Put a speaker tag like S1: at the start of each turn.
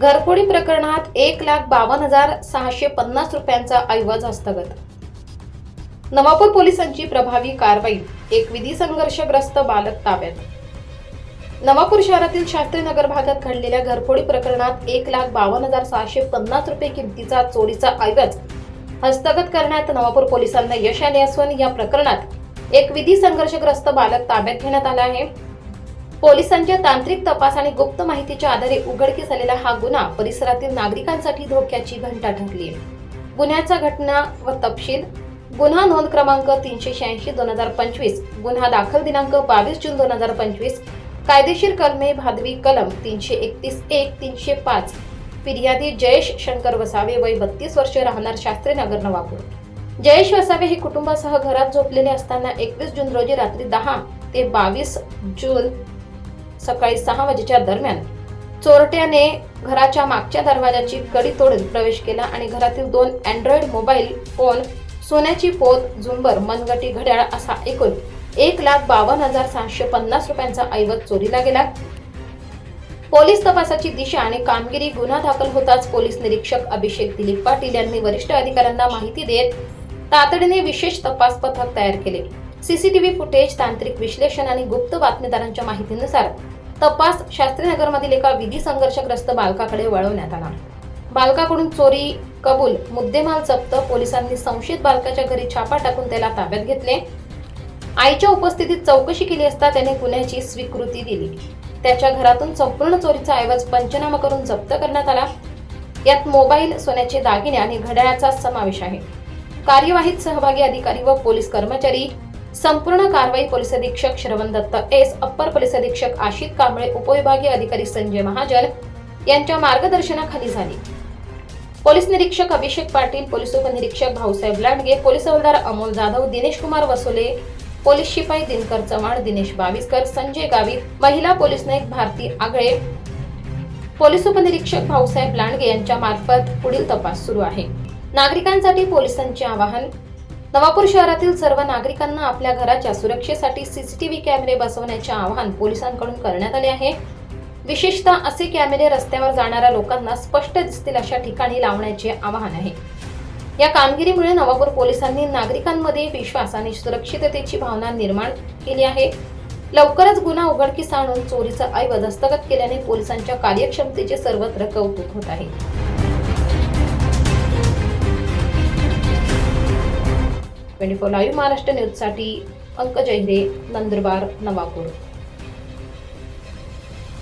S1: घरफोडी प्रकरणात एक लाख बावन्न हजार सहाशे पन्नास रुपयांचा ऐवज हस्तगत. नवापूर पोलिसांची प्रभावी कारवाई एक विधी संघर्षग्रस्त बालक ताब्यात. नवापूर शहरातील शास्त्रीनगर भागात घडलेल्या घरफोडी प्रकरणात एक लाख बावन्न हजार सहाशे पन्नास रुपये किमतीचा चोरीचा ऐवज हस्तगत करण्यात नवापूर पोलिसांना यश आले असून या प्रकरणात एक विधी संघर्षग्रस्त बालक ताब्यात घेण्यात आला आहे. पोलिसांच्या तांत्रिक तपास आणि गुप्त माहितीच्या आधारे उघडकीस आलेला हा गुन्हा परिसरातील नागरिकांसाठी धोक्याची घंटा ठरली. आहे गुन्ह्याचा घटना व तपशील. गुन्हा नोंद क्रमांक तीनशे शहाऐंशी दोन हजार पंचवीस. गुन्हा दाखल दिनांक बावीस जून दोन हजार पंचवीस. कायदेशीर कलमे भादवी कलम तीनशे एकतीस एक तीनशे पाच. फिर्यादी जयेश शंकर वसावे वय बत्तीस वर्ष राहणार शास्त्रीनगर नवापूर. जयेश वसावे हे कुटुंबासह घरात झोपलेले असताना एकवीस जून रोजी रात्री दहा ते बावीस जून सकाळी सहा वाजेच्या दरम्यान चोरट्याने घराच्या मागच्या दरवाजाची कडी तोडून प्रवेश केला आणि घरातील दोन अँड्रॉइड मोबाईल फोन सोन्याची पोत झुंबर मनगटी घड्याळ असा एकूण एक लाख बावन्न हजार सहाशे पन्नास रुपयांचा ऐवज चोरीला गेला. पोलीस तपासाची दिशा आणि कामगिरी गुन्हा दाखल होताच पोलीस निरीक्षक अभिषेक दिलीप पाटील यांनी वरिष्ठ अधिकाऱ्यांना माहिती देत तातडीने विशेष तपास पथक तयार केले. सीसीटीव्ही फुटेज तांत्रिक विश्लेषण आणि गुप्त बातमीदारांच्या माहितीनुसार तपास शास्त्रीनगरमधील एका विधी संघर्षग्रस्त बालकाकडे वळवण्यात आला. बालकाकडून चोरी कबूल मुद्देमाल जप्त पोलिसांनी संशयित बालकाच्या घरी छापा टाकून त्याला ताब्यात घेतले. आईच्या उपस्थितीत चौकशी केली असता त्याने गुन्ह्याची स्वीकृती दिली. त्याच्या घरातून संपूर्ण चोरीचा ऐवज पंचनामा करून जप्त करण्यात आला. यात मोबाईल सोन्याचे दागिने आणि घड्याळाचा समावेश आहे. कार्यवाहीत सहभागी अधिकारी व पोलीस कर्मचारी संपूर्ण कारवाई पोलीस अधीक्षक श्रवण दत्त एस अप्पर पोलीस अधीक्षक आशित कांबळे उपविभागीय अधिकारी संजय महाजन यांच्या मार्गदर्शनाखाली झाली. पोलीस निरीक्षक अभिषेक पाटील पोलीस उपनिरीक्षक भाऊसाहेब लांडगे पोलीस हवालदार अमोल जाधव दिनेश कुमार वसोले पोलीस शिपाई दिनकर चव्हाण दिनेश बाविस्कर संजय गावित महिला पोलीस नाईक भारती आगळे पोलीस उपनिरीक्षक भाऊसाहेब लांडगे यांच्या मार्फत पुढील तपास सुरू आहे. नागरिकांसाठी पोलिसांचे आवाहन नवापूर शहरातील सर्व नागरिकांना आपल्या घराच्या सुरक्षेसाठी सीसीटीव्ही कॅमेरे बसवण्याचे आवाहन पोलिसांकडून करण्यात आले आहे. विशेषतः असे कॅमेरे रस्त्यावर जाणाऱ्या लोकांना स्पष्ट दिसतील अशा ठिकाणी लावण्याचे आवाहन आहे. या कामगिरीमुळे नवापूर पोलिसांनी नागरिकांमध्ये विश्वास आणि सुरक्षिततेची भावना निर्माण केली आहे. लवकरच गुन्हा उघडकीस आणून चोरीचा ऐवज हस्तगत केल्याने पोलिसांच्या कार्यक्षमतेचे सर्वत्र कौतुक होत आहे. ट्वेंटी फोर लाईव्ह महाराष्ट्र न्यूजसाठी अंक जयहिरे नंदुरबार नवापूर.